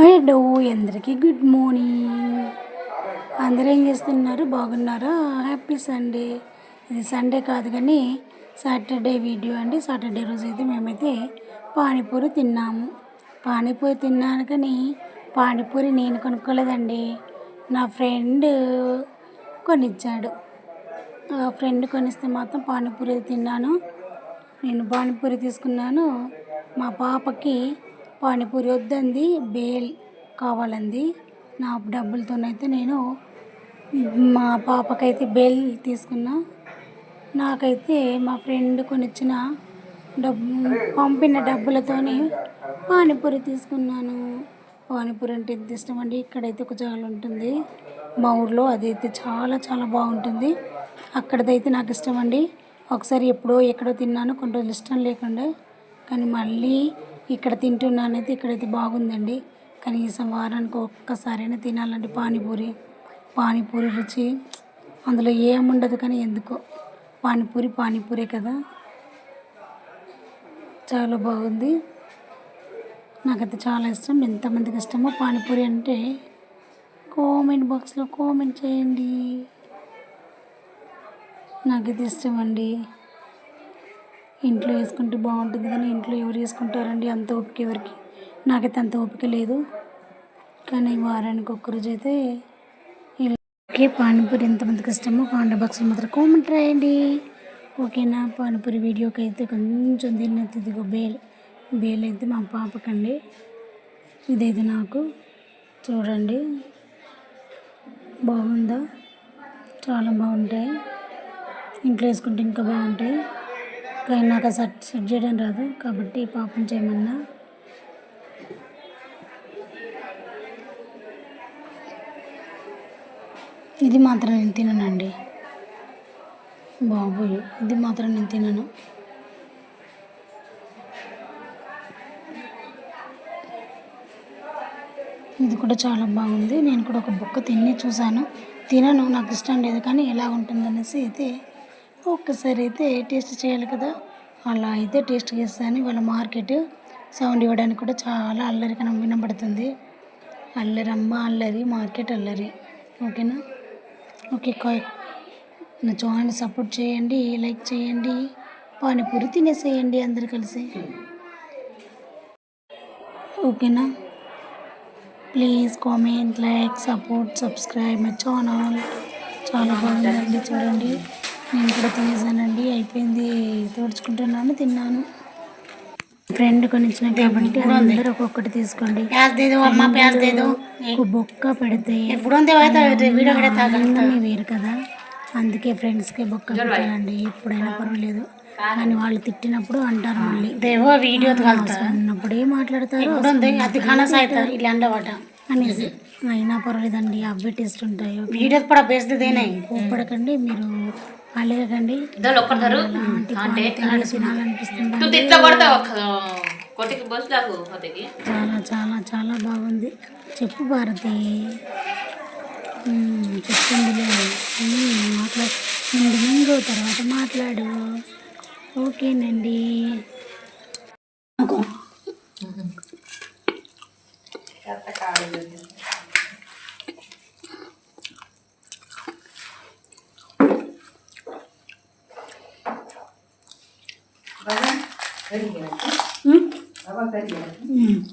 Hello అందరికీ good morning. అందరూ ఏం చేస్తున్నారు? బాగున్నారా? Happy Sunday. ఇది సండే కాదు కానీ సాటర్డే వీడియో అండి. సాటర్డే రోజు అయితే మేమైతే పానీపూరి తిన్నాము. పానీపూరి తిన్నాను కానీ పానీపూరి నేను కొనుక్కోలేదండి. నా ఫ్రెండ్ కొనిచ్చాడు. ఆ ఫ్రెండ్ కొనిస్తే మాత్రం పానీపూరి తిన్నాను. నేను పానీపూరి తీసుకున్నాను. మా పాపకి పానీపూరి వద్దంది బేల్ కావాలంది. నా డబ్బులతోనైతే నేను మా పాపకైతే బేల్ తీసుకున్నా. నాకైతే మా ఫ్రెండ్ కొనిచ్చిన డబ్బు పంపిన డబ్బులతోని పానీపూరి తీసుకున్నాను. పానీపూరి అంటే ఎంత ఇష్టం అండి? ఇక్కడైతే ఒక జాగా ఉంటుంది. మా ఊర్లో అదైతే చాలా చాలా బాగుంటుంది. అక్కడదైతే నాకు ఇష్టం అండి. ఒకసారి ఎప్పుడో ఎక్కడో తిన్నాను కొన్ని రోజులు ఇష్టం లేకుండా. కానీ మళ్ళీ ఇక్కడ తింటున్నానైతే ఇక్కడైతే బాగుందండి. కనీసం వారానికి ఒక్కసారైనా తినాలండి పానీపూరి పానీపూరి రుచి. అందులో ఏముండదు కానీ ఎందుకో. పానీపూరి పానీపూరే కదా. చాలా బాగుంది. నాకైతే చాలా ఇష్టం. ఎంతమందికి ఇష్టమో పానీపూరి అంటే కామెంట్ బాక్స్లో కామెంట్ చేయండి. నాకైతే ఇష్టం అండి ఇంట్లో వేసుకుంటే బాగుంటుంది కానీ ఇంట్లో ఎవరు వేసుకుంటారండి? అంత ఓపిక ఎవరికి? నాకైతే అంత ఓపిక లేదు. కానీ వారానికి ఒక్కరోజు అయితే ఓకే పానీపూరి ఎంతమందికి ఇష్టమో కాండ బాక్స్లో మాత్రం కామెంట్ రాయండి. ఓకేనా? పానీపూరి వీడియోకి అయితే కొంచెం తిన్నది ఇదిగో బేల్ బేల్ అయితే మా పాపకండి. ఇదైతే నాకు. చూడండి. బాగుందా? చాలా బాగుంటాయి. ఇంట్లో వేసుకుంటే ఇంకా బాగుంటాయి. కానీ నాకు సెట్ సెట్ చేయడం రాదు. కాబట్టి పాపం చేయమన్నా. ఇది మాత్రం నేను తిననండి. బాబోయ్ ఇది మాత్రం నేను తినను. ఇది కూడా చాలా బాగుంది. నేను కూడా ఒక బుక్క తిని చూశాను. తినను నాకు ఇష్టం లేదు కానీ ఎలా ఉంటుందనేసి అయితే ఒక్కసారి అయితే టేస్ట్ చేయాలి కదా. అలా అయితే టేస్ట్ చేస్తాను. ఇవాళ మార్కెట్ సౌండ్ ఇవ్వడానికి కూడా చాలా అల్లరి కనం వినబడుతుంది. అల్లరి అమ్మ అల్లరి మార్కెట్ అల్లరి. ఓకేనా? ఓకే కాయ్ నా ఛానల్ సపోర్ట్ చేయండి లైక్ చేయండి పానీపూరి తినేసేయండి అందరు కలిసి. ఓకేనా? Please comment like support subscribe my channel. చాలా బాగుందండి చూడండి. నేను కూడా తినేసానండి. అయిపోయింది. తోడుచుకుంటున్నాను తిన్నాను. ఫ్రెండ్ కొనిచ్చిన కాబట్టి అందరూ ఒక్కొక్కటి తీసుకోండి. బొక్క పెడితే వేరు కదా. అందుకే ఫ్రెండ్స్కే బొక్క పెట్టాలండి. ఎప్పుడైనా పర్వాలేదు. కానీ వాళ్ళు తిట్టినప్పుడు అంటారు మళ్ళీ. దేవో మాట్లాడతారు. అనేసి. అయినా పర్వాలేదండి. అవే టేస్ట్ ఉంటాయి వీడియో కూడా మీరు అలాగండి తినాలనిపిస్తుంది? చాలా చాలా చాలా బాగుంది. చెప్పు భారతి. చెప్పండి మాట్లాడు ముందు తర్వాత మాట్లాడు. ఓకేనండి. 再见。嗯。来吧，再见。嗯。